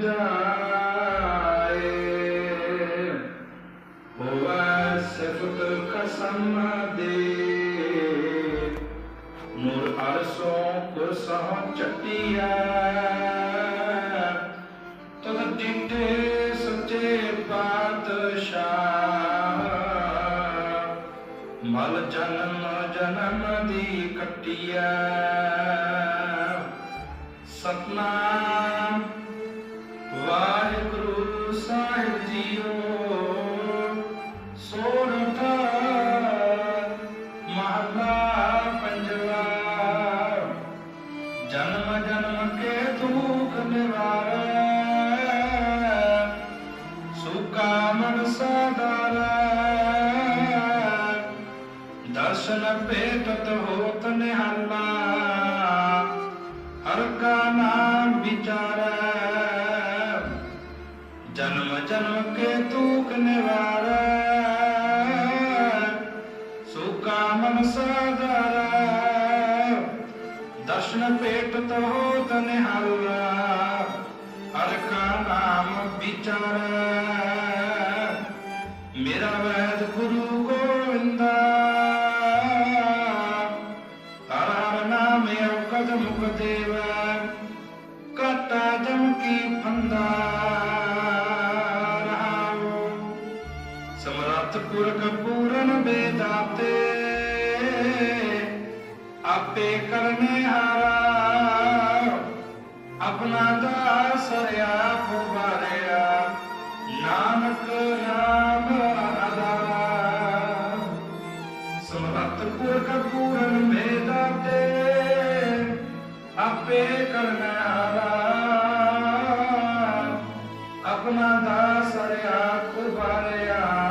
ਜਾਏ। ਹੋਵੇ ਸਿਫਤ ਕਸਮ ਦੇ। ਨੂਰ ਅਰਸੋਂ ਕੁਰਸੋਂ ਚੱਟੀਐ। ਤਦ ਜਿੱਤੇ ਸੱਚੇ ਪਾਤਸ਼ਾਹ। ਮਲ ਜਨਮ ਜਨਮ ਦੀ ਕੱਟੀਐ। ਸਤਨਾਮ ਵਾਹਿਗੁਰੂ ਸਾਹਿਬ ਜੀਓ ਸੋਰਠ ਮਹਲਾ ਪੰਜਵਾ। ਜਨਮ ਜਨਮ ਕੇ ਦੁਖ ਨਿਵਾਰੈ, ਸੁਕਾ ਮਨ ਸਦਾਰੈ ਦਰਸ਼ਨ ਭੇਟਤ ਹੋਤ ਜਨਮ ਜਨਮ ਕੇ ਤੂਕ ਨਿਵਾਰੈ ਮਨ ਸਦਾਰੈ ਦਰਸ਼ਨ ਹਰ ਕਾ ਨਾਮ ਵਿਚਾਰੈ। ਮੇਰਾ ਵੈਦ ਗੁਰੂ ਗੋਵਿੰਦਾ, ਹਰ ਹਰ ਨਾਮ ਔਕਦ ਮੁਖ ਦੇਵੈ। ਸਮਰੱਥ ਪੁਰਖ ਪੂਰਨ ਬੇਦਾਤੇ, ਆਪੇ ਕਰਨੇ ਹਾਰਾ, ਆਪਣਾ ਦਾਸ ਆਪ ਵਾਰਿਆ ਨਾਨਕ ਨਾਮ ਆਧਾਰਾ। ਸਮਰੱਥ ਪੁਰਖ ਪੂਰਨ ਭੇਦਾਤੇ ਆਪੇ ਕਰਨਾ ਹਾਰਾ। ਆਪਣਾ ਦਾਸ ਆਪ ਵਾਰਿਆ